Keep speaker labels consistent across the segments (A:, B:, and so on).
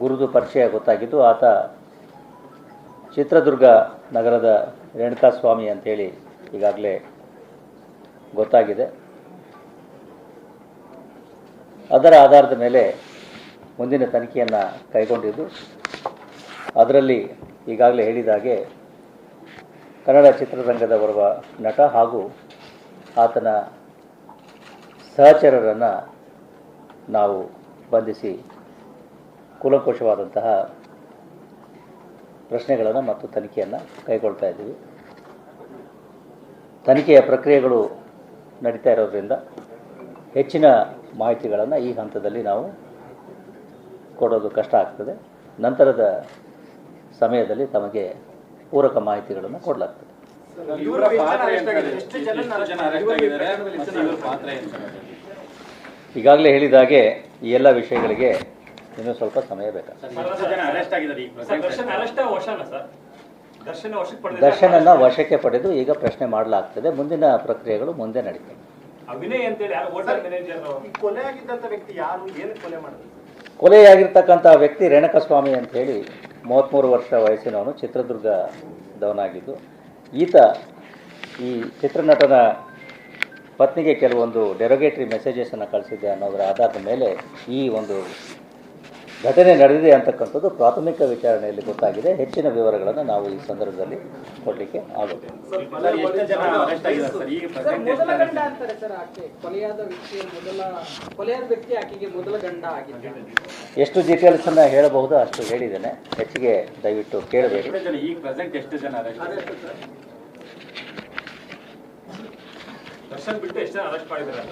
A: ಗುರುದು ಪರಿಚಯ ಗೊತ್ತಾಗಿದ್ದು, ಆತ ಚಿತ್ರದುರ್ಗ ನಗರದ ರೇಣುಕಾ ಸ್ವಾಮಿ ಅಂತೇಳಿ ಈಗಾಗಲೇ ಗೊತ್ತಾಗಿದೆ. ಅದರ ಆಧಾರದ ಮೇಲೆ ಮುಂದಿನ ತನಿಖೆಯನ್ನು ಕೈಗೊಂಡಿದ್ದು. ಅದರಲ್ಲಿ ಈಗಾಗಲೇ ಹೇಳಿದಾಗೆ ಕನ್ನಡ ಚಿತ್ರರಂಗದ ಬರುವ ನಟ ಹಾಗೂ ಆತನ ಸಹಚರರನ್ನು ನಾವು ಬಂಧಿಸಿ ಕೂಲಂಕುಷವಾದಂತಹ ಪ್ರಶ್ನೆಗಳನ್ನು ಮತ್ತು ತನಿಖೆಯನ್ನು ಕೈಗೊಳ್ತಾ ಇದ್ದೀವಿ. ತನಿಖೆಯ ಪ್ರಕ್ರಿಯೆಗಳು ನಡೀತಾ ಇರೋದ್ರಿಂದ ಹೆಚ್ಚಿನ ಮಾಹಿತಿಗಳನ್ನು ಈ ಹಂತದಲ್ಲಿ ನಾವು ಕೊಡೋದು ಕಷ್ಟ ಆಗ್ತದೆ. ನಂತರದ ಸಮಯದಲ್ಲಿ ತಮಗೆ ಪೂರಕ ಮಾಹಿತಿಗಳನ್ನು ಕೊಡಲಾಗ್ತದೆ? ಈಗಾಗಲೇ ಹೇಳಿದಾಗೆ ಈ ಎಲ್ಲ ವಿಷಯಗಳಿಗೆ ಇನ್ನೂ ಸ್ವಲ್ಪ ಸಮಯ ಬೇಕಾಗ್ತದೆ
B: ಸರ್, ಎಷ್ಟು ಜನ ಅರೆಸ್ಟ್ ಆಗಿದ್ದಾರೆ ಈಗ
C: ಸರ್ ದರ್ಶನ್ ಅರೆಸ್ಟ್ ವಶನ ಸರ್? ದರ್ಶನ ವಶಕ್ಕೆ ಪಡೆದ
A: ದರ್ಶನನ್ನ ವಶಕ್ಕೆ ಪಡೆದು ಈಗ ಪ್ರಶ್ನೆ ಮಾಡಲಾಗ್ತದೆ. ಮುಂದಿನ ಪ್ರಕ್ರಿಯೆಗಳು ಮುಂದೆ ನಡೀತವೆ.
C: ಅಭಿನಯ್ ಅಂತೇಳಿ ಯಾರು ಹೋಟೆಲ್ ಮ್ಯಾನೇಜರ್
D: ಈ ಕೊಲೆ ಆಗಿದ್ದಂತ ವ್ಯಕ್ತಿ ಯಾರು? ಏನು ಕೊಲೆ ಮಾಡಿದ್ರು?
A: ಕೊಲೆಯಾಗಿರ್ತಕ್ಕಂಥ ವ್ಯಕ್ತಿ ರೇಣಕಸ್ವಾಮಿ ಅಂತ ಹೇಳಿ ಮೂವತ್ತ್ಮೂರು ವರ್ಷ ವಯಸ್ಸಿನವನು ಚಿತ್ರದುರ್ಗದವನಾಗಿದ್ದು ಈತ ಈ ಚಿತ್ರನಟನ ಪತ್ನಿಗೆ ಕೆಲವೊಂದು ಡೆರೋಗೇಟ್ರಿ ಮೆಸೇಜಸನ್ನು ಕಳಿಸಿದ್ದೆ ಅನ್ನೋದರ ಆಧಾರದ ಮೇಲೆ ಈ ಒಂದು ಘಟನೆ ನಡೆದಿದೆ ಅಂತಕ್ಕಂಥದ್ದು ಪ್ರಾಥಮಿಕ ವಿಚಾರಣೆಯಲ್ಲಿ ಗೊತ್ತಾಗಿದೆ. ಹೆಚ್ಚಿನ ವಿವರಗಳನ್ನು ನಾವು ಈ ಸಂದರ್ಭದಲ್ಲಿ ಕೊಡಲಿಕ್ಕೆ ಆಗುತ್ತೆ
B: ಎಷ್ಟು ಡೀಟೇಲ್ಸ್ ಅನ್ನ ಆಗಿದ್ದಾರೆ ಸರ್. ಈಗ
E: ಸರ್ ಮೊದಲ ಗಂಡ ಅಂತಾರೆ ಸರ್ ಆಕೆ. ಕೊಲೆಯಾದ ವ್ಯಕ್ತಿ ಮೊದಲ ಕೊಲೆಯಾದ ವ್ಯಕ್ತಿ ಆಕೆಗೆ ಮೊದಲ ಗಂಡ ಆಗಿದ್ದ
A: ಎಷ್ಟು ಡೀಟೇಲ್ಸನ್ನು ಹೇಳಬಹುದು ಅಷ್ಟು ಹೇಳಿದ್ದೇನೆ. ಹೆಚ್ಚಿಗೆ ದಯವಿಟ್ಟು ಕೇಳಬೇಕು
B: ಎಷ್ಟು ಜನ ಅರೆಸ್ಟ್
C: ಮಾಡಿದ್ದಾರೆ?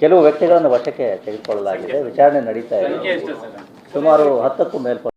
A: ಕೆಲವು ವ್ಯಕ್ತಿಗಳನ್ನು ವಶಕ್ಕೆ ತೆಗೆದುಕೊಳ್ಳಲಾಗಿದೆ. ವಿಚಾರಣೆ ನಡೀತಾ ಇದೆ. ಸುಮಾರು ಹತ್ತಕ್ಕೂ ಮೇಲ್ಪಟ್ಟ